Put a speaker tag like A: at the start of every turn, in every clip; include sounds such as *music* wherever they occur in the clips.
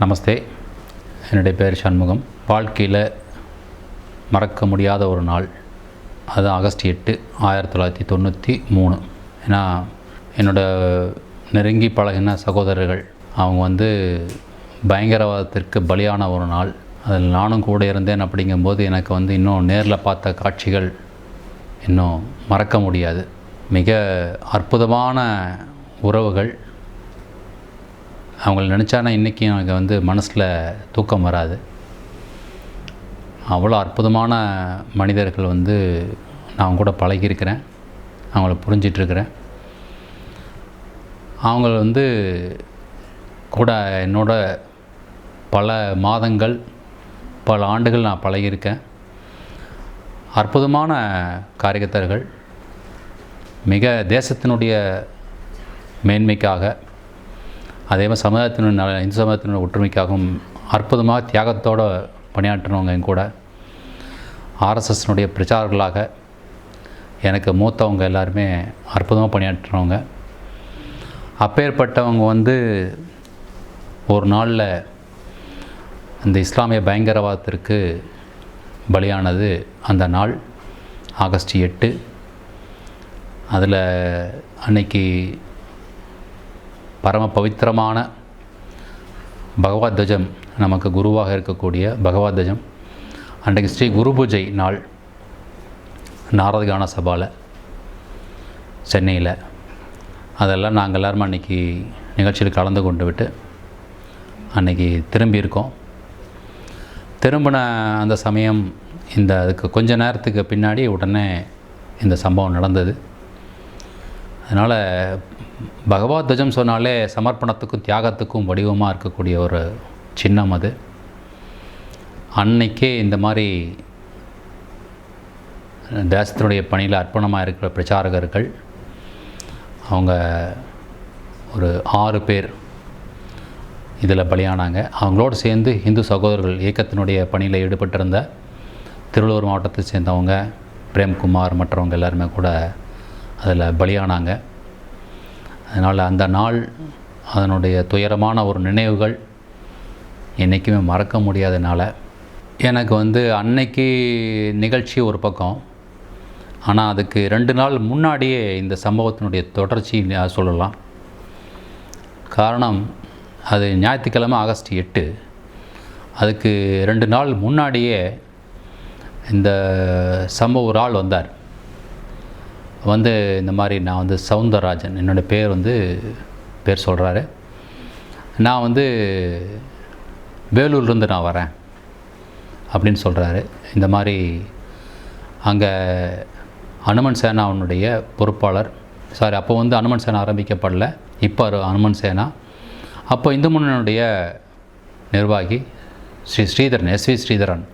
A: நமஸ்தே. என்னுடைய பேர் சண்முகம். வாழ்க்கையில் மறக்க முடியாத ஒரு நாள். அது ஆகஸ்ட் எட்டு ஆயிரத்தி தொள்ளாயிரத்தி தொண்ணூற்றி மூணு. ஏன்னா என்னோட நெருங்கி பழகின சகோதரர்கள் அவங்க வந்து பயங்கரவாதத்திற்கு பலியான ஒரு நாள். அதில் நானும் கூட இருந்தேன் அப்படிங்கும்போது எனக்கு வந்து இன்னும் நேரில் பார்த்த காட்சிகள் இன்னும் மறக்க முடியாது. மிக அற்புதமான உறவுகள். அவங்கள நினச்சானா இன்றைக்கும் எனக்கு வந்து மனசில் தூக்கம் வராது. அவ்வளோ அற்புதமான மனிதர்கள் வந்து நான் கூட பழகியிருக்கிறேன். அவங்கள புரிஞ்சிட்ருக்கிறேன். அவங்க வந்து கூட என்னோட பல மாதங்கள் பல ஆண்டுகள் நான் பழகியிருக்கேன். அற்புதமான காரியகர்த்தர்கள் மிக தேசத்தினுடைய மேன்மைக்காக அதே மாதிரி சமுதாயத்தினுடைய நல இந்து சமுதாயத்தினுடைய ஒற்றுமைக்காகவும் அற்புதமாக தியாகத்தோடு பணியாற்றினவங்க என் கூட. ஆர்எஸ்எஸ்னுடைய பிரச்சாரர்களாக எனக்கு மூத்தவங்க எல்லாருமே அற்புதமாக பணியாற்றினவங்க. அப்பேற்பட்டவங்க வந்து ஒரு நாளில் இந்த இஸ்லாமிய பயங்கரவாதத்திற்கு பலியானது அந்த நாள் ஆகஸ்ட் எட்டு. அதில் அன்னைக்கு பரம பவித்திரமான பகவத் நமக்கு குருவாக இருக்கக்கூடிய பகவத்தஜம். அன்றைக்கு ஸ்ரீ குரு பூஜை நாள் நாரதகான சபாவில் சென்னையில். அதெல்லாம் நாங்கள் எல்லாரும் அன்றைக்கி நிகழ்ச்சியில் கலந்து கொண்டு விட்டு அன்றைக்கி திரும்பியிருக்கோம் திரும்பின அந்த சமயம் இந்த அதுக்கு கொஞ்ச நேரத்துக்கு பின்னாடி உடனே இந்த சம்பவம் நடந்தது. அதனால் பகவத் துவஜம் சொன்னாலே சமர்ப்பணத்துக்கும் தியாகத்துக்கும் வடிவமாக இருக்கக்கூடிய ஒரு சின்னம் அது. அன்னைக்கே இந்த மாதிரி தேசத்தினுடைய பணியில் அர்ப்பணமாக இருக்கிற பிரச்சாரகர்கள் அவங்க ஒரு ஆறு பேர் இதில் பலியானாங்க. அவங்களோடு சேர்ந்து இந்து சகோதரர்கள் இயக்கத்தினுடைய பணியில் ஈடுபட்டிருந்த திருவள்ளூர் மாவட்டத்தை சேர்ந்தவங்க பிரேம்குமார் மற்றவங்க எல்லாருமே கூட அதில் பலியானாங்க. அதனால் அந்த நாள் அதனுடைய துயரமான ஒரு நினைவுகள் என்றைக்குமே மறக்க முடியாதனால எனக்கு வந்து அன்னைக்கு நிகழ்ச்சி ஒரு பக்கம். ஆனால் அதுக்கு ரெண்டு நாள் முன்னாடியே இந்த சம்பவத்தினுடைய தொடர்ச்சி சொல்லலாம். காரணம் அது ஞாயிற்றுக்கிழமை ஆகஸ்ட் எட்டு. அதுக்கு ரெண்டு நாள் முன்னாடியே இந்த சம்பவ ஒரு ஆள் வந்தார். வந்து இந்த மாதிரி நான் வந்து சவுந்தரராஜன் என்னோடய பேர் வந்து பேர் சொல்கிறாரு நான் வந்து வேலூர்லேருந்து நான் வரேன் அப்படின்னு சொல்கிறாரு இந்த மாதிரி அங்கே அனுமன் சேனாவுடைய பொறுப்பாளர். சாரி அப்போ வந்து அனுமன் சேனா ஆரம்பிக்கப்படல. இப்போ அனுமன் சேனா. அப்போ இந்து முன்னனுடைய நிர்வாகி ஸ்ரீ ஸ்ரீதரன் எஸ்வி ஸ்ரீதரன்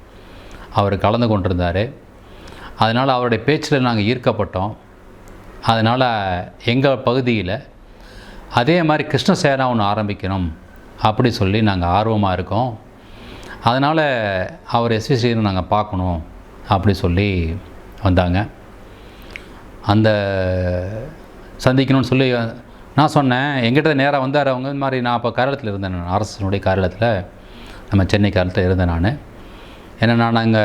A: அவர் கலந்து கொண்டிருந்தார். அதனால் அவருடைய பேச்சில் நாங்கள் ஈர்க்கப்பட்டோம். அதனால் எங்கள் பகுதியில் அதே மாதிரி கிருஷ்ணசேனா ஒன்று ஆரம்பிக்கணும் அப்படி சொல்லி நாங்கள் ஆர்வமாக இருக்கோம். அதனால் அவர் எஸ்வி ஸ்ரீனு நாங்கள் பார்க்கணும் அப்படி சொல்லி வந்தாங்க. அந்த சந்திக்கணும்னு சொல்லி நான் சொன்னேன். எங்கிட்ட நேராக வந்தார் அவங்க. இந்த மாதிரி நான் அப்போ காரியத்தில் இருந்தேன் நான். அரசனுடைய காரியத்தில் நம்ம சென்னை காலத்தில் இருந்தேன் நான். ஏன்னா நான் அங்கே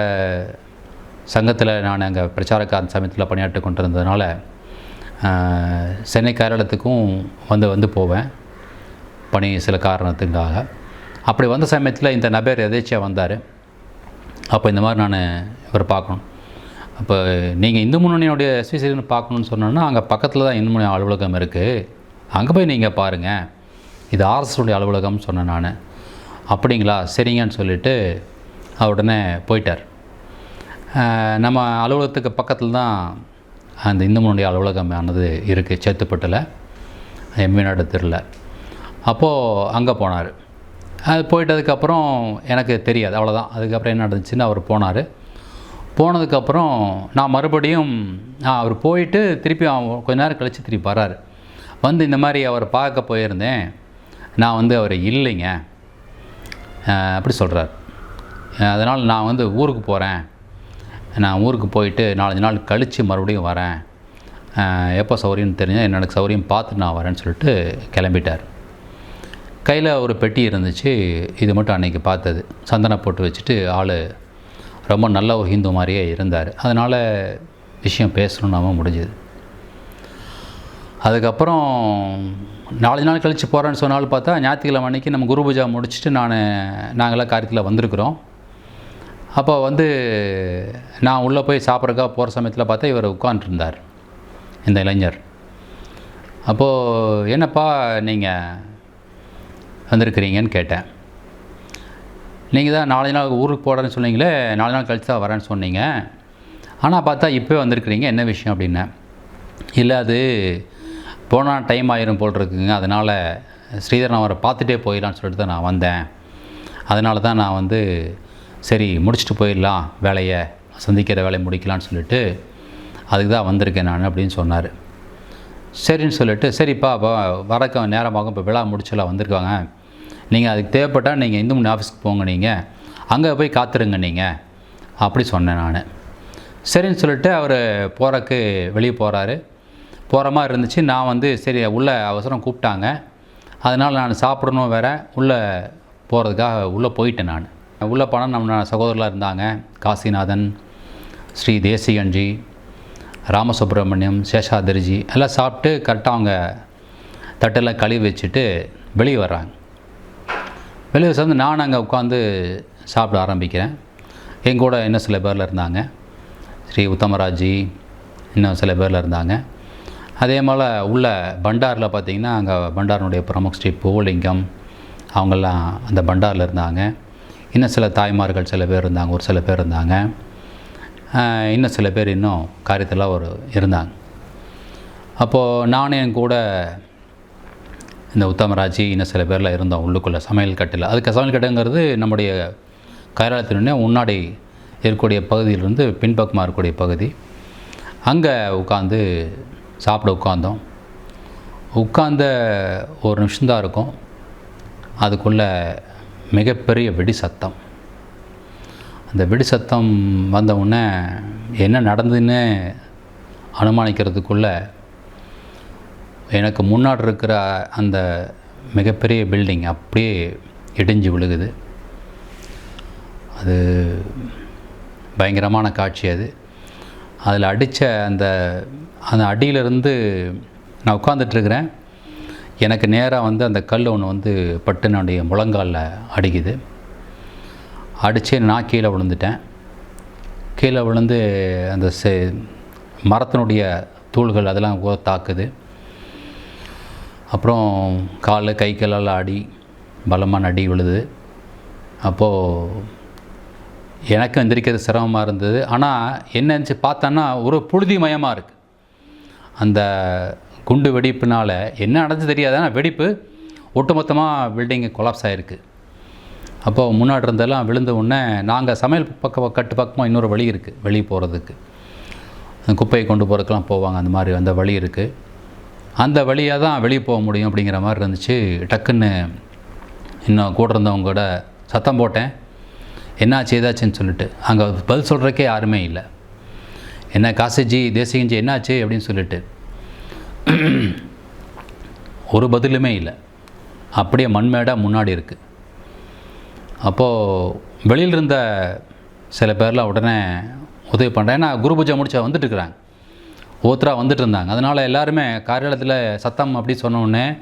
A: சங்கத்தில் நான் அங்கே பிரச்சாரக்காரன் சமயத்தில் பணியாற்றி கொண்டிருந்ததுனால சென்னை கேரளத்துக்கும் வந்து வந்து போவேன். பணி சில காரணத்துக்காக. அப்படி வந்த சமயத்தில் இந்த நபர் எதேச்சியாக வந்தார். அப்போ இந்த மாதிரி நான் இவர் பார்க்கணும். அப்போ நீங்கள் இந்து முன்னணியோடைய எஸ்பிசின்னு பார்க்கணுன்னு சொன்னோன்னா அங்கே பக்கத்தில் தான் இந்து முன்னணி அலுவலகம் இருக்குது அங்கே போய் நீங்கள் பாருங்கள் இது ஆர்எஸ்னுடைய அலுவலகம்னு சொன்னேன் நான். அப்படிங்களா? சரிங்கன்னு சொல்லிவிட்டு உடனே போயிட்டார். நம்ம அலுவலகத்துக்கு பக்கத்தில் தான் அந்த இந்துமனுடைய அலுவலகமானது அலுவலகம் ஆனது இருக்குது சேத்துப்பட்டில் எம்வி நாடு தெருல அப்போது அங்கே போனார். அது போயிட்டதுக்கப்புறம் எனக்கு தெரியாது அவ்வளோதான் அதுக்கப்புறம் என்ன நடந்துச்சுன்னு அவர் போனார். போனதுக்கப்புறம் நான் மறுபடியும் அவர் போயிட்டு திருப்பி கொஞ்ச நேரம் கழித்து திருப்பி வராரு வந்து இந்த மாதிரி அவர் பார்க்க போயிருந்தேன். நான் வந்து அவர் இல்லைங்க. அப்படி சொல்கிறார் அதனால் நான் வந்து ஊருக்கு போகிறேன் நான் ஊருக்கு போயிட்டு நாலஞ்சு நாள் கழித்து மறுபடியும் வரேன். எப்போ சௌரியம்னு தெரிஞ்சால் எனக்கு சௌரியம் பார்த்துட்டு நான் வரேன்னு சொல்லிட்டு கிளம்பிட்டார். கையில் ஒரு பெட்டி இருந்துச்சு. இது மட்டும் அன்றைக்கி பார்த்தது. சந்தனம் போட்டு வச்சுட்டு ஆள் ரொம்ப நல்ல ஒரு ஹிந்து மாதிரியே இருந்தார். அதனால் விஷயம் பேசணுன்னாம முடிஞ்சுது. அதுக்கப்புறம் நாலஞ்சு நாள் கழித்து போகிறேன்னு சொன்னாலும் பார்த்தா ஞாயிற்றுக்கிழமை அன்னைக்கு நம்ம குரு பூஜா முடிச்சுட்டு நான் நாங்களாம் காரியத்தில் வந்திருக்கிறோம். அப்போ வந்து நான் உள்ளே போய் சாப்பிட்றக்கா போகிற சமயத்தில் பார்த்தா இவர் உட்காந்துருந்தார் இந்த இளைஞர். அப்போது என்னப்பா நீங்கள் வந்திருக்கிறீங்கன்னு கேட்டேன். நீங்கள் தான் நாலு நாள் ஊருக்கு போகிறேன்னு சொன்னீங்களே நாலு நாள் கழித்து தான் வரேன்னு சொன்னீங்க. ஆனால் பார்த்தா இப்போ வந்திருக்கிறீங்க என்ன விஷயம் அப்படின்னு. இல்லை அது போனால் டைம் ஆயிரும் போல் இருக்குங்க அதனால் ஸ்ரீதரன் அவரை பார்த்துட்டே போயிடலான்னு சொல்லிட்டு தான் நான் வந்தேன். அதனால தான் நான் வந்து சரி முடிச்சுட்டு போயிடலாம் வேலையை சந்திக்கிற வேலையை முடிக்கலான்னு சொல்லிட்டு அதுக்கு தான் வந்திருக்கேன் நான் அப்படின்னு சொன்னார். சரின்னு சொல்லிட்டு சரிப்பா அப்போ வரக்க நேரமாகும் இப்போ விழா முடிச்சலாம் வந்திருக்காங்க. நீங்கள் அதுக்கு தேவைப்பட்டால் நீங்கள் இந்து மணி ஆஃபீஸ்க்கு போங்க நீங்கள் அங்கே போய் காத்துருங்க நீங்கள் அப்படி சொன்னேன் நான். சரின்னு சொல்லிட்டு அவர் போகிறக்கு வெளியே போகிறாரு போகிற மாதிரி இருந்துச்சு. நான் வந்து சரி உள்ளே அவசரம் கூப்பிட்டாங்க. அதனால் நான் சாப்பிடணும் வேற. உள்ளே போகிறதுக்காக உள்ளே போயிட்டேன் நான். உள்ளே போனால் நம்ம சகோதரர்களாக இருந்தாங்க. காசிநாதன் ஸ்ரீ தேசிகன்ஜி ராமசுப்ரமணியம் சேஷாதரிஜி எல்லாம் சாப்பிட்டு கரெக்டாக அவங்க தட்டெல்லாம் கழுவி வச்சுட்டு வெளியே வர்றாங்க. வெளியே சேர்ந்து நான் அங்கே உட்காந்து சாப்பிட ஆரம்பிக்கிறேன். என் கூட இன்னும் சில பேரில் இருந்தாங்க. ஸ்ரீ உத்தமராஜி இன்னும் சில பேரில் இருந்தாங்க. அதே போல் உள்ள பண்டாரில் பார்த்திங்கன்னா அங்கே பண்டாரனுடைய பிரமுக் ஸ்ரீ பூலிங்கம் அவங்கெல்லாம் அந்த பண்டாரில் இருந்தாங்க. இன்னும் சில தாய்மார்கள் சில பேர் இருந்தாங்க ஒரு சில பேர் இருந்தாங்க. இன்னும் சில பேர் இன்னும் காரியத்தில் ஒரு இருந்தாங்க. அப்போது நானும் என் கூட இந்த உத்தமராஜி இன்னும் சில பேரில் இருந்தோம் உள்ளுக்குள்ளே சமையல் கட்டில். அதுக்கு சமையல் கட்டுங்கிறது நம்முடைய கைலாயத்தினுடைய முன்னாடி இருக்கக்கூடிய பகுதியிலிருந்து பின்பக்கமாக இருக்கக்கூடிய பகுதி. அங்கே உட்காந்து சாப்பிட உட்காந்தோம் உட்கார்ந்த ஒரு நிமிஷம்தான் இருக்கும். அதுக்குள்ளே மிகப்பெரிய வெடி சத்தம். அந்த வெடி சத்தம் வந்த உடனே என்ன நடந்ததுன்னு அனுமானிக்கிறதுக்குள்ளே எனக்கு முன்னாடி இருக்கிற அந்த மிகப்பெரிய பில்டிங் அப்படியே இடிஞ்சு விழுகுது. அது பயங்கரமான காட்சி அது. அதில் அடித்த அந்த அந்த அடியிலிருந்து நான் உட்காந்துட்ருக்கிறேன் எனக்கு நேராக வந்து அந்த கல் ஒன்று வந்து பட்டு என்னுடைய முழங்காலில் அடிக்குது. அடித்து நான் கீழே விழுந்துட்டேன். கீழே விழுந்து அந்த செ மரத்தினுடைய தூள்கள் அதெல்லாம் தாக்குது. அப்புறம் கால் கை காலெல்லாம் அடி பலமான அடி விழுது. அப்போது எனக்கு எந்திரிக்கிறது சிரமமாக இருந்தது. ஆனால் என்ன இருந்துச்சு பார்த்தோன்னா ஒரு புழுதி மயமாக இருக்குது அந்த குண்டு வெடிப்புனால் என்ன நடந்து தெரியாது? ஆனால் வெடிப்பு. ஒட்டுமொத்தமாக பில்டிங்கு கொலாப்ஸ் ஆகிருக்கு அப்போது முன்னாடி இருந்தெல்லாம் விழுந்த உடனே நாங்கள் சமையல் பக்கம் கட்டு பக்கமாக இன்னொரு வழி இருக்குது வெளியே போகிறதுக்கு குப்பையை கொண்டு போகிறதுக்கெலாம் போவாங்க அந்த மாதிரி அந்த வழி இருக்குது அந்த வழியாக தான் வெளியே போக முடியும் அப்படிங்கிற மாதிரி இருந்துச்சு. டக்குன்னு இன்னும் கூட இருந்தவங்க கூட சத்தம் போட்டேன். என்னாச்சு ஏதாச்சுன்னு சொல்லிட்டு. அங்கே பதில் சொல்கிறக்கே யாருமே இல்லை. என்ன காசிஜி தேசிகஞ்சி என்னாச்சு அப்படின்னு சொல்லிட்டு. *clears throat* ஒரு பதிலுமே இல்லை. அப்படியே மண்மேடாக முன்னாடி இருக்குது அப்போது வெளியில் இருந்த சில பேர்லாம் உடனே உதவி பண்ணுறேன் ஏன்னா குரு பூஜை முடிச்சா வந்துட்டு இருக்கிறாங்க வந்துட்டு இருந்தாங்க அதனால் எல்லாருமே காரியாலயத்தில் சத்தம் அப்படி சொன்னோடனே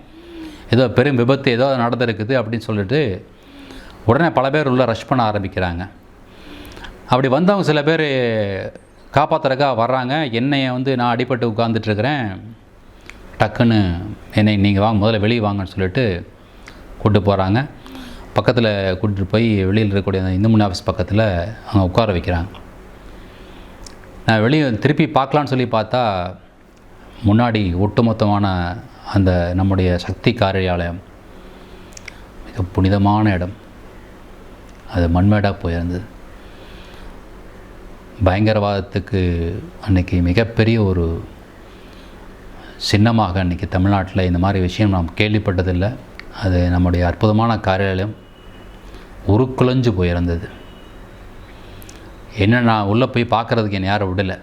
A: ஏதோ பெரும் விபத்து ஏதோ நடந்திருக்குது அப்படின்னு சொல்லிட்டு உடனே பல பேர் உள்ளே ரஷ் பண்ண ஆரம்பிக்கிறாங்க. அப்படி வந்தவங்க சில பேர் காப்பாற்றுறக்கா வர்றாங்க. என்னையை வந்து நான் அடிபட்டு உட்காந்துட்ருக்கிறேன் டக்குன்னு என்னை நீங்கள் வாங்க முதல்ல வெளியே வாங்கன்னு சொல்லிட்டு கூட்டு போகிறாங்க பக்கத்தில் கூட்டிகிட்டு போய் வெளியில் இருக்கக்கூடிய அந்த இந்து மணி ஆஃபீஸ் பக்கத்தில் அங்கே உட்கார வைக்கிறாங்க. நான் வெளியே திருப்பி பார்க்கலான்னு சொல்லி பார்த்தா முன்னாடி ஒட்டுமொத்தமான அந்த நம்முடைய சக்தி காரியாலயம். மிக புனிதமான இடம். அது மண்மேடாக போயிருந்தது. பயங்கரவாதத்துக்கு அன்னைக்கு மிகப்பெரிய ஒரு சின்னமாக அன்றைக்கி தமிழ்நாட்டில் இந்த மாதிரி விஷயம் நாம் கேள்விப்பட்டதில்லை. அது நம்முடைய அற்புதமான காரியாலயம் உருக்குலைஞ்சு போயிருந்தது. என்ன நான் உள்ளே போய் பார்க்குறதுக்கு என்னை யாரும் விடலை.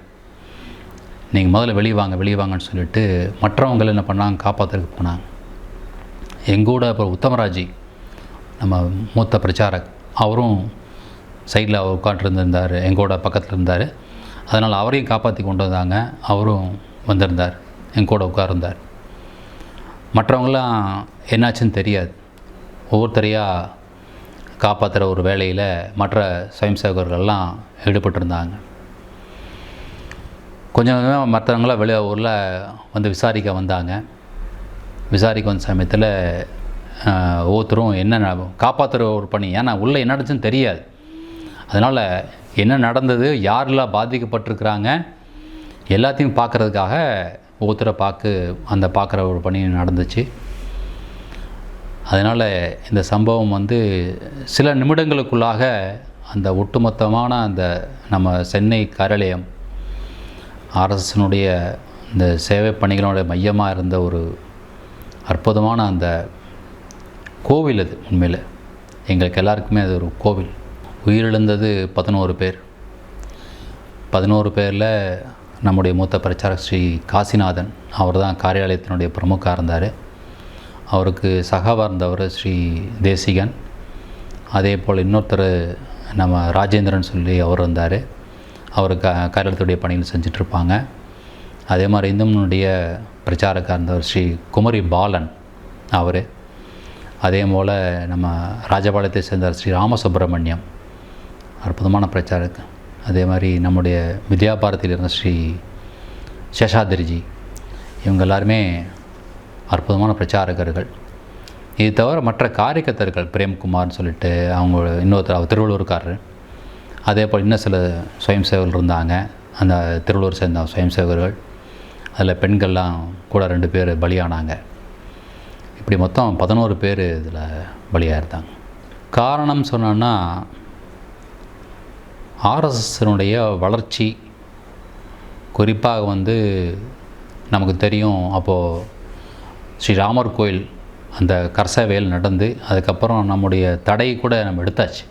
A: நீங்கள் முதல்ல வெளியே வாங்க வெளியே வாங்கன்னு சொல்லிட்டு மற்றவங்க என்ன பண்ணாங்க காப்பாற்றுறதுக்கு போனாங்க. எங்கூட அப்புறம் உத்தமராஜி நம்ம மூத்த பிரச்சாரக் அவரும் சைடில் உட்காண்ட்ருந்தார் எங்கூட பக்கத்தில் இருந்தார். அதனால் அவரையும் காப்பாற்றி கொண்டு வந்தாங்க அவரும் வந்திருந்தார். எங்கூட உட்கார்ந்தார். மற்றவங்களாம் என்னாச்சுன்னு தெரியாது. ஒவ்வொருத்தரையாக காப்பாற்றுற ஒரு வேலையில் மற்ற சுயம் சேவகர்கள்லாம் ஈடுபட்டிருந்தாங்க கொஞ்சம் கொஞ்சமாக மற்றவங்களாம் வெளியே ஊரில் வந்து விசாரிக்க வந்தாங்க. விசாரிக்க வந்த சமயத்தில் ஒவ்வொருத்தரும் என்ன காப்பாற்றுற ஒரு பணி ஏன்னா உள்ளே என்ன நடந்துச்சுன்னு தெரியாது. அதனால் என்ன நடந்தது யாரெல்லாம் பாதிக்கப்பட்டிருக்கிறாங்க எல்லாத்தையும் பார்க்குறதுக்காக ஒவ்வொருத்தரை பார்க்க அந்த பார்க்குற ஒரு பணி நடந்துச்சு. அதனால் இந்த சம்பவம் வந்து சில நிமிடங்களுக்குள்ளாக அந்த ஒட்டுமொத்தமான அந்த நம்ம சென்னை காரியாலயம் அரசனுடைய இந்த சேவை பணிகளுடைய மையமாக இருந்த ஒரு அற்புதமான அந்த கோவில் அது உண்மையில். எங்களுக்கு எல்லாருக்குமே அது ஒரு கோவில். உயிரிழந்தது பதினோரு பேர். பதினோரு பேரில் நம்முடைய மூத்த பிரச்சாரக் ஸ்ரீ காசிநாதன் அவர் தான் காரியாலயத்தினுடைய பிரமுகாக இருந்தார். அவருக்கு சகாவாக இருந்தவர் ஸ்ரீ தேசிகன். அதே போல் இன்னொருத்தர் நம்ம ராஜேந்திரன் சொல்லி அவர் இருந்தார். அவர் க காரியாலயத்துடைய பணிகள் செஞ்சிட்ருப்பாங்க. அதே மாதிரி இந்துமனுடைய பிரச்சாரக்காக இருந்தவர் ஸ்ரீ குமரி பாலன் அவர். அதே போல் நம்ம ராஜபாளையத்தை சேர்ந்தார் ஸ்ரீ ராமசுப்பிரமணியம் அற்புதமான பிரச்சாரக்கு அதே மாதிரி நம்முடைய வித்யாபாரத்தில் இருந்த ஸ்ரீ சேஷாதிரிஜி இவங்க எல்லாருமே அற்புதமான பிரச்சாரகர்கள். இது தவிர மற்ற காரியக்கத்தர்கள் பிரேம்குமார்னு சொல்லிட்டு அவங்க இன்னொருத்தர் அவர் திருவள்ளூர்காரர். அதே போல் இன்னும் சில சுயம் சேவர்கள் இருந்தாங்க. அந்த திருவள்ளூர் சேர்ந்த சுயம் சேவர்கள் அதில் பெண்கள்லாம் கூட ரெண்டு பேர் பலியானாங்க. இப்படி மொத்தம் பதினோரு பேர் இதில் பலியாக இருந்தாங்க காரணம் சொன்னோன்னா ஆர்எஸ்எஸ்னுடைய வளர்ச்சி குறிப்பாக வந்து நமக்கு தெரியும். அப்போது ஸ்ரீராமர் கோயில் அந்த கரசவேல் நடந்து அதுக்கப்புறம் நம்முடைய தடை கூட நம்ம எடுத்தாச்சு.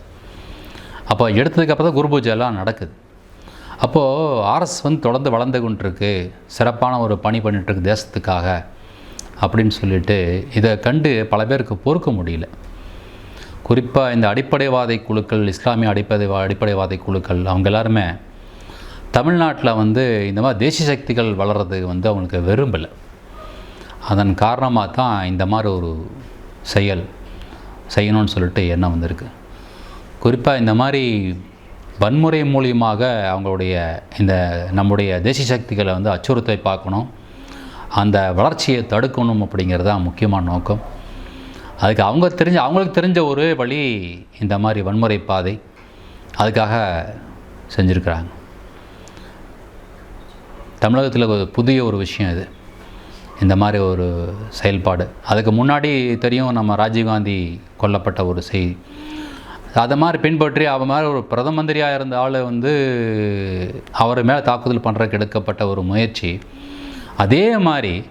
A: அப்போ எடுத்ததுக்கப்புறம் தான் குரு எல்லாம் நடக்குது. அப்போது ஆர்எஸ் வந்து தொடர்ந்து வளர்ந்து கொண்டிருக்கு. சிறப்பான ஒரு பணி பண்ணிகிட்ருக்கு தேசத்துக்காக அப்படின்னு சொல்லிட்டு இதை கண்டு பல பேருக்கு பொறுக்க முடியல. குறிப்பாக இந்த அடிப்படைவாதை குழுக்கள் இஸ்லாமிய அடிப்படை அடிப்படைவாதை குழுக்கள் அவங்க எல்லாருமே தமிழ்நாட்டில் வந்து இந்த மாதிரி தேசிய சக்திகள் வளர்கிறது வந்து அவங்களுக்கு விரும்பலை. அதன் காரணமாக தான் இந்த மாதிரி ஒரு செயல் செய்யணும்னு சொல்லிட்டு எண்ணம் வந்திருக்கு. குறிப்பாக இந்த மாதிரி வன்முறை மூலியமாக அவங்களுடைய இந்த நம்முடைய தேசிய சக்திகளை வந்து அச்சுறுத்தை பார்க்கணும் அந்த வளர்ச்சியை தடுக்கணும் அப்படிங்கிறது தான் முக்கியமான நோக்கம். அதுக்கு அவங்க தெரிஞ்ச அவங்களுக்கு தெரிஞ்ச ஒரே வழி இந்த மாதிரி வன்முறை பாதை. அதுக்காக செஞ்சுருக்கிறாங்க. தமிழகத்தில் ஒரு புதிய ஒரு விஷயம் இது. இந்த மாதிரி ஒரு செயல்பாடு. அதுக்கு முன்னாடி தெரியும் நம்ம ராஜீவ்காந்தி கொல்லப்பட்ட ஒரு செய்தி. அதை மாதிரி பின்பற்றி அவன் மாதிரி ஒரு பிரதம மந்திரியாக இருந்த ஆள் வந்து அவர் மேலே தாக்குதல் பண்ணுறதுக்கு எடுக்கப்பட்ட ஒரு முயற்சி. அதே மாதிரி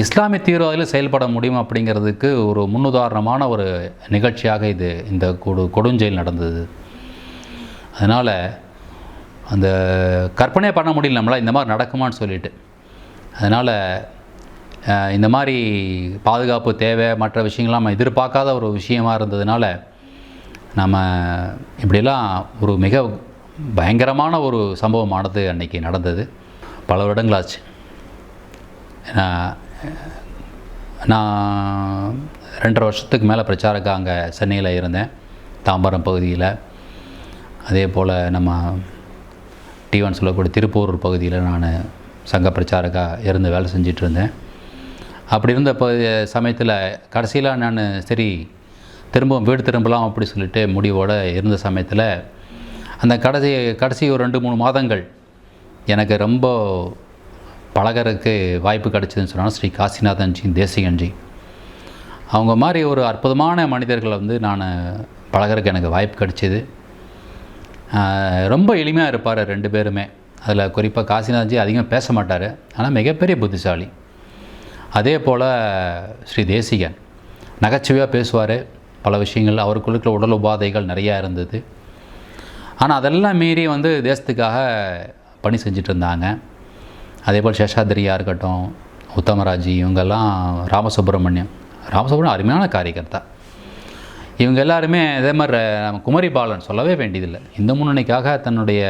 A: இஸ்லாமிய தீவிரவாதிகள் செயல்பட முடியும் அப்படிங்கிறதுக்கு ஒரு முன்னுதாரணமான ஒரு நிகழ்ச்சியாக இது இந்த கொடு கொடுஞ்செயல் நடந்தது. அதனால் அந்த கற்பனையே பண்ண முடியல நம்மளால் இந்த மாதிரி நடக்குமான்னு சொல்லிட்டு. அதனால் இந்த மாதிரி பாதுகாப்பு தேவை மற்ற விஷயங்கள்லாம் நம்ம எதிர்பார்க்காத ஒரு விஷயமா இருந்ததுனால நம்ம இப்படிலாம் ஒரு மிக பயங்கரமான ஒரு சம்பவமானது அன்னைக்கு நடந்தது. பல வருடங்களாச்சு. நான் ரெண்டரை வருஷத்துக்கு மேலே பிரச்சாரக்கா அங்கே சென்னையில் இருந்தேன் தாம்பரம் பகுதியில். அதே போல் நம்ம டிவன் சொல்லக்கூடிய திருப்பூர் பகுதியில் நான் சங்க பிரச்சாரக்காக இருந்து வேலை செஞ்சிட்டு இருந்தேன். அப்படி இருந்த ப சமயத்தில் கடைசியில் நான் சரி திரும்பவும் வீடு திரும்பலாம் அப்படி சொல்லிட்டு முடிவோடு இருந்த சமயத்தில் அந்த கடைசி கடைசி ஒரு ரெண்டு மூணு மாதங்கள் எனக்கு ரொம்ப பழகிறதுக்கு வாய்ப்பு கிடச்சிதுன்னு சொன்னால் ஸ்ரீ காசிநாதன்ஜி தேசிகன்ஜி. அவங்க மாதிரி ஒரு அற்புதமான மனிதர்களை வந்து நான் பழகிறதுக்கு எனக்கு வாய்ப்பு கிடச்சிது. ரொம்ப எளிமையாக இருப்பார் ரெண்டு பேருமே. அதில் குறிப்பாக காசிநாதன்ஜி அதிகமாக பேச மாட்டார். ஆனால் மிகப்பெரிய புத்திசாலி. அதே போல் ஸ்ரீ தேசிகன். நகைச்சுவையாக பேசுவார். பல விஷயங்கள் அவருக்குள்ளுக்குள்ள உடல் உபாதைகள் நிறையா இருந்தது. ஆனால் அதெல்லாம் மீறி வந்து தேசத்துக்காக பணி செஞ்சுட்டு இருந்தாங்க. அதே போல் சேஷாதிரியாக இருக்கட்டும் உத்தமராஜி இவங்கெல்லாம் ராமசுப்ரமணியம். ராமசுப்ரமணியம் அருமையான காரியகர்த்தா. இவங்க எல்லாருமே இதே மாதிரி நம்ம குமரி பாலன் சொல்லவே வேண்டியதில்லை. இந்த முன்னணிக்காக தன்னுடைய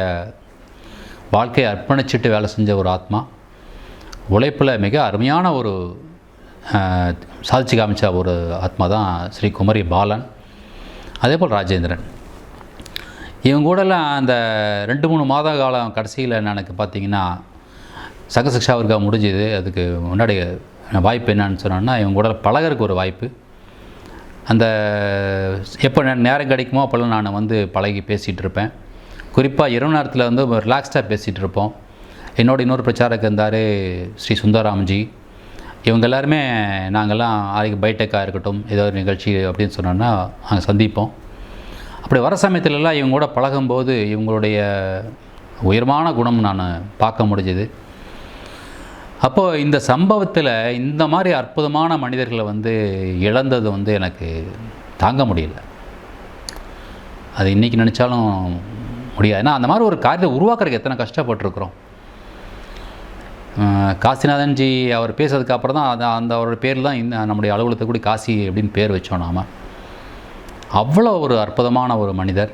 A: வாழ்க்கையை அர்ப்பணிச்சுட்டு வேலை செஞ்ச ஒரு ஆத்மா உழைப்பில் மிக அருமையான ஒரு சாதிச்சு காமிச்ச ஒரு ஆத்மா தான் ஸ்ரீ குமரி பாலன். அதே போல் ராஜேந்திரன். இவங்க கூடலாம் அந்த ரெண்டு மூணு மாத காலம் கடைசியில் எனக்கு பார்த்தீங்கன்னா சங்க சிக்ஷாவிற்காக முடிஞ்சது. அதுக்கு முன்னாடி வாய்ப்பு என்னன்னு சொன்னோன்னா இவங்க கூட பழகறதுக்கு ஒரு வாய்ப்பு. அந்த எப்போ நேரம் கிடைக்குமோ அப்போல்லாம் நான் வந்து பழகி பேசிகிட்டு இருப்பேன். குறிப்பாக இரவு நேரத்தில் வந்து ரிலாக்ஸ்டாக பேசிகிட்டு இருப்போம். என்னோட இன்னொரு பிரச்சாரக்கு இருந்தார் ஸ்ரீ சுந்தராம்ஜி இவங்க எல்லாருமே நாங்கள்லாம் ஆதிக்க பைடெக்காக இருக்கட்டும் ஏதோ ஒரு நிகழ்ச்சி அப்படின்னு சொன்னோன்னா அங்கே சந்திப்போம். அப்படி வர சமயத்துலலாம் இவங்க கூட பழகும்போது இவங்களுடைய உயர்வான குணம் நான் பார்க்க முடிஞ்சுது. அப்போது இந்த சம்பவத்தில் இந்த மாதிரி அற்புதமான மனிதர்களை வந்து இழந்தது வந்து எனக்கு தாங்க முடியல. அது இன்றைக்கி நினச்சாலும் முடியாது. ஏன்னா அந்த மாதிரி ஒரு காரியத்தை உருவாக்குறதுக்கு எத்தனை கஷ்டப்பட்டுருக்குறோம். காசிநாதன்ஜி அவர் பேசுறதுக்கு அப்புறம் தான் அது அந்த அவரோட பேரில் தான் இந்த நம்முடைய அலுவலகத்தை கூட காசி அப்படின்னு பேர் வச்சோம் நாம. அவ்வளோ ஒரு அற்புதமான ஒரு மனிதர்.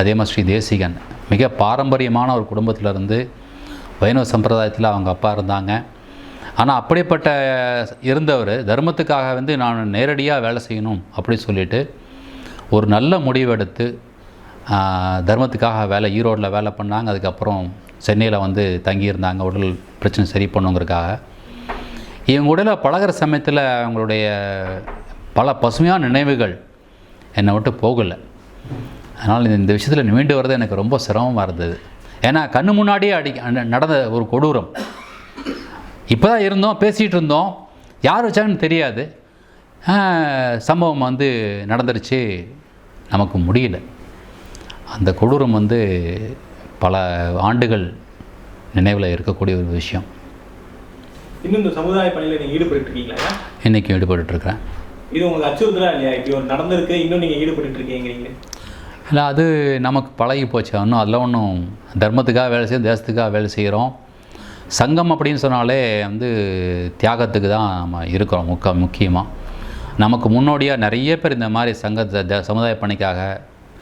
A: அதே மாதிரி ஸ்ரீ தேசிகன். மிக பாரம்பரியமான ஒரு குடும்பத்தில் இருந்து வைணவ சம்பிரதாயத்தில் அவங்க அப்பா இருந்தாங்க. ஆனால் அப்படிப்பட்ட இருந்தவர் தர்மத்துக்காக வந்து நான் நேரடியாக வேலை செய்யணும் அப்படின்னு சொல்லிட்டு ஒரு நல்ல முடிவெடுத்து தர்மத்துக்காக வேலை ஈரோடில் வேலை பண்ணாங்க. அதுக்கப்புறம் சென்னையில் வந்து தங்கியிருந்தாங்க. உடல் பிரச்சனை சரி பண்ணுங்கிறதுக்காக. இவங்க உடலில் பழகுற சமயத்தில் அவங்களுடைய பல பசுமையான நினைவுகள் என்னை விட்டு போகலை. அதனால் இந்த- இந்த விஷயத்தில் மீண்டு வர்றது எனக்கு ரொம்ப சிரமமாக இருந்தது. ஏன்னா கண்ணு முன்னாடியே அடி நடந்த ஒரு கொடூரம். இப்போ தான் இருந்தோம் பேசிகிட்டு இருந்தோம். யார் வச்சாங்கன்னு தெரியாது. சம்பவம் வந்து நடந்துருச்சு. நமக்கு முடியல. அந்த கொடூரம் வந்து பல ஆண்டுகள் நினைவில் இருக்கக்கூடிய ஒரு விஷயம்.
B: இன்னும் இந்த சமுதாய பணியில நீங்க ஈடுபட்டு இருக்கீங்களா
A: இன்றைக்கும் ஈடுபட்டுருக்கிறேன்.
B: இது உங்களுக்கு அச்சுறுத்தலா இல்லையா? இப்படி நடந்திருக்கு இன்னும் நீங்க ஈடுபட்டு இருக்கீங்க
A: இல்லை அது நமக்கு பழகி போச்சு. இன்னும் அதில் ஒன்றும் தர்மத்துக்காக வேலை செய்யும் தேசத்துக்காக வேலை செய்கிறோம். சங்கம் அப்படின்னு சொன்னாலே வந்து தியாகத்துக்கு தான் நம்ம இருக்கிறோம் முக்க முக்கியமாக நமக்கு முன்னோடியாக நிறைய பேர் இந்த மாதிரி சங்க த- சமுதாய பணிக்காக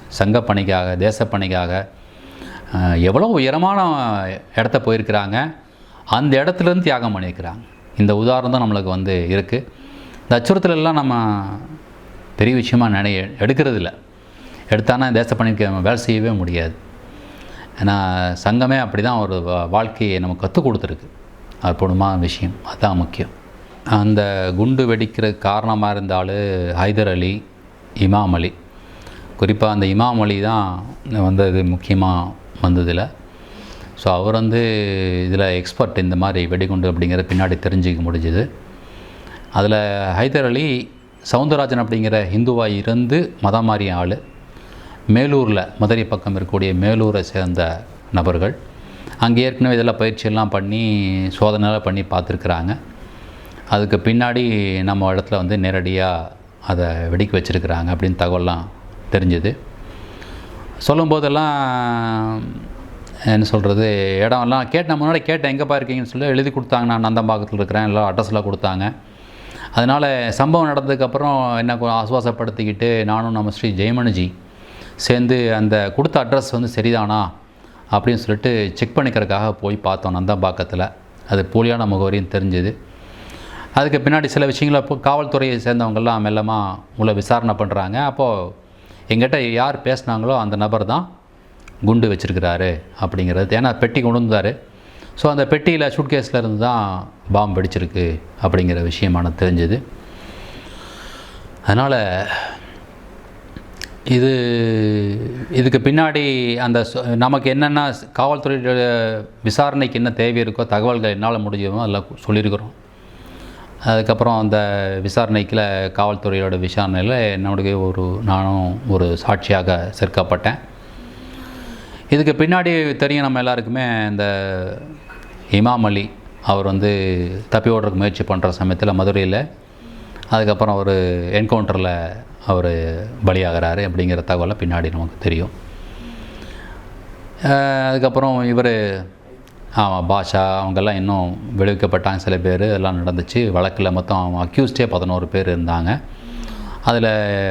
A: சங்க பணிக்காக தேச பணிக்காக எவ்வளோ உயரமான இடத்த போயிருக்கிறாங்க. அந்த இடத்துலேருந்து தியாகம் பண்ணியிருக்கிறாங்க. இந்த உதாரணம் தான் நம்மளுக்கு வந்து இருக்குது இந்த அச்சுறுத்தலெல்லாம் நம்ம பெரிய விஷயமாக நினை எடுக்கிறது இல்லை எடுத்தானா தேச பணிக்கு நம்ம வேலை செய்யவே முடியாது. ஏன்னா சங்கமே அப்படி தான் ஒரு வா- வாழ்க்கையை நமக்கு கற்றுக் கொடுத்துருக்கு. அற்புதமான விஷயம். அதுதான் முக்கியம். அந்த குண்டு வெடிக்கிற காரணமாக இருந்தால் ஹைதர் அலி இமாம் அலி. குறிப்பாக அந்த இமாம் அலி தான் வந்தது முக்கியமாக வந்ததில் ஸோ அவர் வந்து இதில் எக்ஸ்பர்ட் இந்த மாதிரி வெடிகுண்டு அப்படிங்கிற பின்னாடி தெரிஞ்சுக்க முடிஞ்சுது. அதில் ஹைதர் அலி சவுந்தரராஜன் அப்படிங்கிற ஹிந்துவாக இருந்து மதம் மாறிய ஆள். மேலூரில் மதுரை பக்கம் இருக்கக்கூடிய மேலூரை சேர்ந்த நபர்கள் அங்கே ஏற்கனவே இதெல்லாம் பயிற்சியெல்லாம் பண்ணி சோதனைலாம் பண்ணி பார்த்துருக்குறாங்க. அதுக்கு பின்னாடி நம்ம இடத்துல வந்து நேரடியாக அதை வெடிக்க வச்சுருக்குறாங்க அப்படின்னு தகவல்லாம் தெரிஞ்சுது. சொல்லும்போதெல்லாம் என்ன சொல்கிறது இடம்லாம் கேட்டேன் நான் முன்னாடி கேட்டேன் எங்கேப்பா இருக்கீங்கன்னு சொல்லி எழுதி கொடுத்தாங்க நான் நந்தம்பாக்கத்தில் இருக்கிறேன் எல்லாம் அட்ரஸ்லாம் கொடுத்தாங்க. அதனால் சம்பவம் நடந்ததுக்கப்புறம் என்ன ஆசுவாசப்படுத்திக்கிட்டு நானும் நம்ம ஸ்ரீ ஜெயமணிஜி சேர்ந்து அந்த கொடுத்த அட்ரஸ் வந்து சரிதானா அப்படின்னு சொல்லிட்டு செக் பண்ணிக்கிறதுக்காக போய் பார்த்தோம் நந்தம்பாக்கத்தில். அது போலியான முகவரின்னு தெரிஞ்சுது. அதுக்கு பின்னாடி சில விஷயங்களை இப்போ காவல்துறையை சேர்ந்தவங்கெல்லாம் மெல்லமாக உள்ள விசாரணை பண்ணுறாங்க அப்போது எங்கிட்ட யார் பேசுனாங்களோ அந்த நபர் தான் குண்டு வச்சுருக்கிறாரு அப்படிங்கிறது. ஏன்னா பெட்டி கொண்டு வந்தார். ஸோ அந்த பெட்டியில் சூட்கேஸில் இருந்து தான் பாம்பு வெடிச்சிருக்கு அப்படிங்கிற விஷயமான தெரிஞ்சுது. அதனால் இது இதுக்கு பின்னாடி அந்த நமக்கு என்னென்ன காவல்துறையோட விசாரணைக்கு என்ன தேவை இருக்கோ தகவல்கள் என்னால் முடிஞ்சதோ அதில் சொல்லியிருக்கிறோம் அதுக்கப்புறம் அந்த விசாரணைக்குள்ள காவல்துறையோட விசாரணையில் என்னுடைய ஒரு நானும் ஒரு சாட்சியாக சேர்க்கப்பட்டேன். இதுக்கு பின்னாடி தெரியும் நம்ம எல்லாருக்குமே இந்த இமாம் அலி அவர் வந்து தப்பி ஓடுறதுக்கு முயற்சி பண்ணுற சமயத்தில் மதுரையில் அதுக்கப்புறம் ஒரு என்கவுண்டரில் அவர் பலியாகிறாரு அப்படிங்கிற தகவலை பின்னாடி நமக்கு தெரியும். அதுக்கப்புறம் இவர் ஆமாம் பாஷா அவங்கெல்லாம் இன்னும் விடுவிக்கப்பட்டாங்க சில பேர். எல்லாம் நடந்துச்சு. வழக்கில் மொத்தம் அக்யூஸ்டே பதினோரு பேர் இருந்தாங்க. அதில்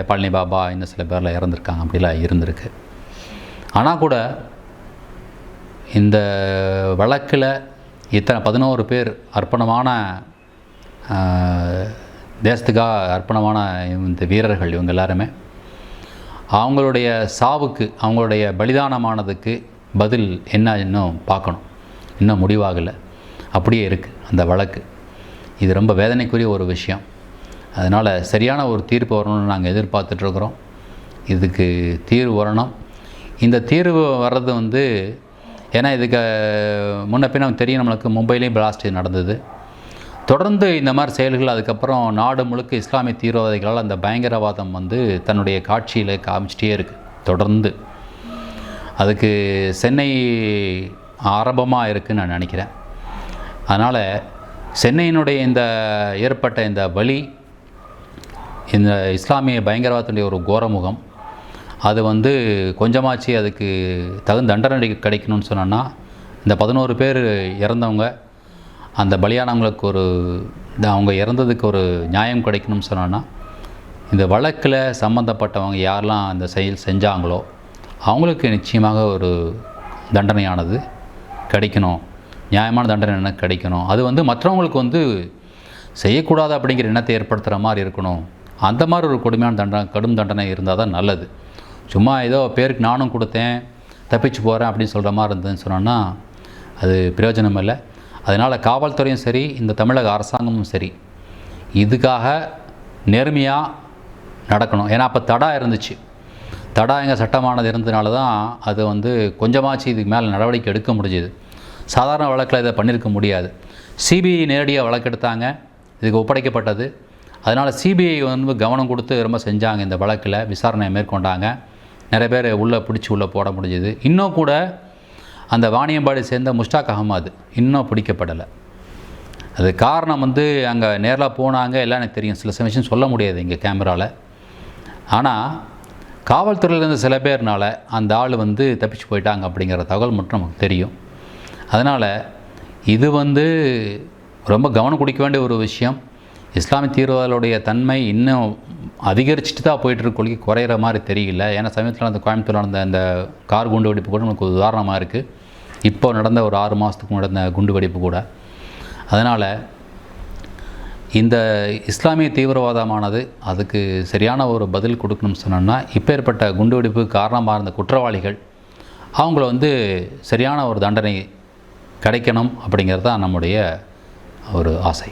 A: பழனி பாபா இன்னும் சில பேரில் இறந்துருக்காங்க அப்படிலாம் இருந்திருக்கு. ஆனால் கூட இந்த வழக்கில் இத்தனை பதினோரு பேர் அர்ப்பணமான தேசத்துக்காக அர்ப்பணமான இந்த வீரர்கள் இவங்க எல்லாருமே. அவங்களுடைய சாவுக்கு அவங்களுடைய பலிதானமானதுக்கு பதில் என்ன இன்னும் பார்க்கணும். இன்னும் முடிவாகலை. அப்படியே இருக்குது அந்த வழக்கு. இது ரொம்ப வேதனைக்குரிய ஒரு விஷயம். அதனால் சரியான ஒரு தீர்ப்பு வரணும்னு நாங்கள் எதிர்பார்த்துட்ருக்குறோம் இதுக்கு தீர்வு வரணும். இந்த தீர்வு வர்றது வந்து ஏன்னா இதுக்கு முன்ன பின்ன தெரியும் நம்மளுக்கு மும்பையிலையும் பிளாஸ்ட் நடந்தது. தொடர்ந்து இந்த மாதிரி செயல்கள் அதுக்கப்புறம் நாடு முழுக்க இஸ்லாமிய தீவிரவாதிகளால் அந்த பயங்கரவாதம் வந்து தன்னுடைய காட்சியில் காமிச்சிட்டே இருக்குது தொடர்ந்து. அதுக்கு சென்னை ஆரம்பமாக இருக்குதுன்னு நான் நினைக்கிறேன். அதனால் சென்னையினுடைய இந்த ஏற்பட்ட இந்த வலி இந்த இஸ்லாமிய பயங்கரவாதத்துடைய ஒரு கோரமுகம் அது வந்து கொஞ்சமாச்சு அதுக்கு தகுந்த தண்டனை கிடைக்கணும்னு சொன்னோன்னா இந்த பதினோரு பேர் இறந்தவங்க அந்த பலியானவங்களுக்கு ஒரு இந்த அவங்க இறந்ததுக்கு ஒரு நியாயம் கிடைக்கணும்னு சொன்னோன்னா இந்த வழக்கில் சம்மந்தப்பட்டவங்க யாரெல்லாம் அந்த செயல் செஞ்சாங்களோ அவங்களுக்கு நிச்சயமாக ஒரு தண்டனையானது கிடைக்கணும். நியாயமான தண்டனை என்ன கிடைக்கணும்? அது வந்து மற்றவங்களுக்கு வந்து செய்யக்கூடாது அப்படிங்கிற எண்ணத்தை ஏற்படுத்துகிற மாதிரி இருக்கணும். அந்த மாதிரி ஒரு கொடுமையான தண்டனை கடும் தண்டனை இருந்தால் தான் நல்லது. சும்மா ஏதோ பேருக்கு நானும் கொடுத்தேன் தப்பிச்சு போகிறேன் அப்படின்னு சொல்கிற மாதிரி இருந்ததுன்னு சொன்னோன்னா அது பிரயோஜனம் இல்லை அதனால் காவல்துறையும் சரி இந்த தமிழக அரசாங்கமும் சரி இதுக்காக நேர்மையாக நடக்கணும். ஏன்னா அப்போ தடா இருந்துச்சு. தடா எங்கள் சட்டமானது இருந்ததுனால தான் அது வந்து கொஞ்சமாச்சு இதுக்கு மேலே நடவடிக்கை எடுக்க முடிஞ்சுது. சாதாரண வழக்கில் இதை பண்ணியிருக்க முடியாது. சிபிஐ நேரடியாக வழக்கெடுத்தாங்க இதுக்கு ஒப்படைக்கப்பட்டது. அதனால் சிபிஐ வந்து கவனம் கொடுத்து ரொம்ப செஞ்சாங்க இந்த வழக்கில். விசாரணையை மேற்கொண்டாங்க. நிறைய பேர் உள்ளே பிடிச்சி உள்ளே போட முடிஞ்சுது. இன்னும் கூட அந்த வாணியம்பாடி சேர்ந்த முஷ்டாக் அகமது இன்னும் பிடிக்கப்படலை. அது காரணம் வந்து அங்கே நேரில் போனாங்க எல்லாம் எனக்கு தெரியும். சில விஷயம் சொல்ல முடியாது இங்கே கேமராவில் ஆனால் காவல்துறையிலேருந்து சில பேர்னால அந்த ஆள் வந்து தப்பிச்சு போயிட்டாங்க அப்படிங்கிற தகவல் மட்டும் நமக்கு தெரியும். அதனால் இது வந்து ரொம்ப கவனம் கொடுக்க வேண்டிய ஒரு விஷயம். இஸ்லாமிய தீவிரவாதிகளுடைய தன்மை இன்னும் அதிகரிச்சுட்டு தான் போயிட்டுருக்கு கொள்கை குறையிற மாதிரி தெரியல. ஏன்னா சமீபத்தில் அந்த கோயம்புத்தூர் நடந்த அந்த கார் குண்டு வெடிப்பு கூட நமக்கு உதாரணமாக இருக்குது இப்போ நடந்த ஒரு ஆறு மாதத்துக்கு நடந்த குண்டு வெடிப்பு கூட. அதனால் இந்த இஸ்லாமிய தீவிரவாதமானது அதுக்கு சரியான ஒரு பதில் கொடுக்கணும்னு சொன்னோம்னா இப்போ ஏற்பட்ட குண்டுவெடிப்பு காரணமாக இருந்த குற்றவாளிகள் அவங்கள வந்து சரியான ஒரு தண்டனை கிடைக்கணும் அப்படிங்கிறது தான் நம்முடைய ஒரு ஆசை.